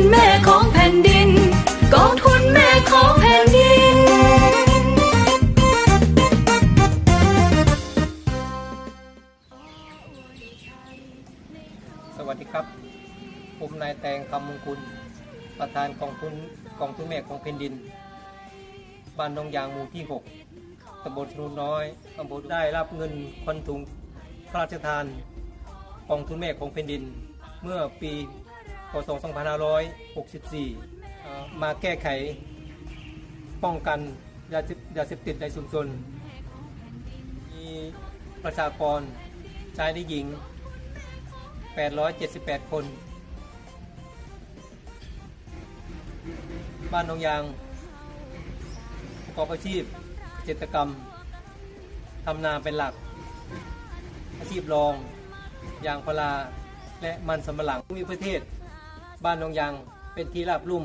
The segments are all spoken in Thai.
นแม่ของแผ่นดิน กองทุนแม่ของแผ่นดิน สวัสดีครับ ผมนายแตงคำมงกุลประธานกองทุนกองทุนแม่ของแผ่นดิน บ้านหนองยางหมู่ที่ 6ตำบลชนุนน้อยอำเภอได้รับเงินควันถุงพระราชทานกองทุนแม่ของแผ่นดินเมื่อปี พศ 2564เอ่มาแก้ไขป้องกันยาเสพยาเสพติดในชุมชน มีประชากรชายและหญิง 878 คน บ้านนองยางประกอบอาชีพเกษตรกรรม ทำนาเป็นหลัก อาชีพรอง ยางพาราและมันสำปะหลังมิประเทศ บ้านหนองยางเป็นที่ราบลุ่ม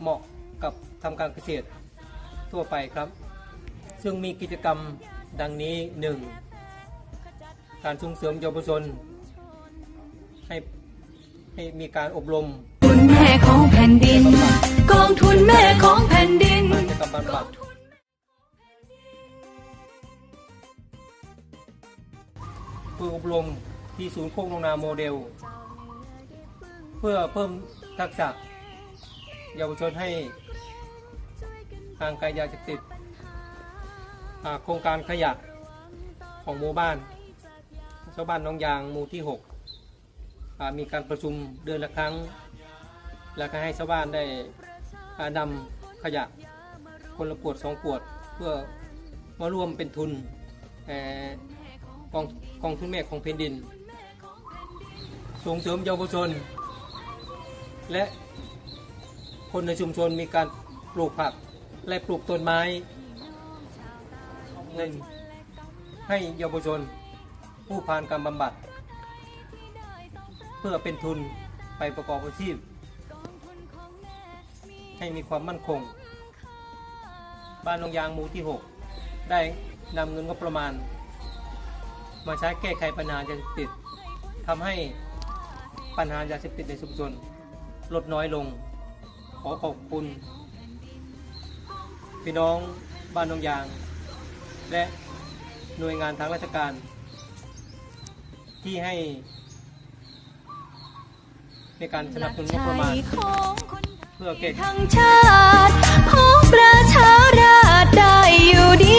เหมาะกับทำการเกษตรทั่วไปครับ ซึ่งมีกิจกรรมดังนี้ 1. การส่งเสริมเยาวชนให้ให้มีการอบรมทุนแม่ของแผ่นดิน กองทุนแม่ของแผ่นดินกิจกรรมบำบัดฝึกอบรมที่ศูนย์โคกนงนาโมเดลเพื่อเพิ่มทักษะเยาวชนให้ห่างไกลยาเสพติดโครงการขยะของหมู่บ้านชาวบ้านหน้องยางหมู่ที่ 6 มีการประชุมเดือนละครั้ง แล้วก็ให้ชาวบ้านได้นำขยะคนละขวดสองขวด เพื่อมาร่วมเป็นทุนกองกองทุนแม่ของแผ่นดิน ส่งเสริมเยาวชน และคนในชุมชนมีการปลูกผักและปลูกต้นไม้เงินให้เยาวชนผู้ผ่านการบำบัด เพื่อเป็นทุนไปประกอบอาชีพ ให้มีความมั่นคง บ้านลงยางหมู่ที่ 6 ได้นำเงินงบประมาณ มาใช้แก้ไขปัญหายาเสพติดทำให้ปัญหายาเสพติดในชุมชน ลดน้อยลง ขอขอบคุณ พี่น้องบ้านลงยาง และหน่วยงานทางราชการ ที่ให้ ในการสนับสนุนงบประมาณ เพื่อแก้ไขทั้งชาติของประชาราได้อยู่ดี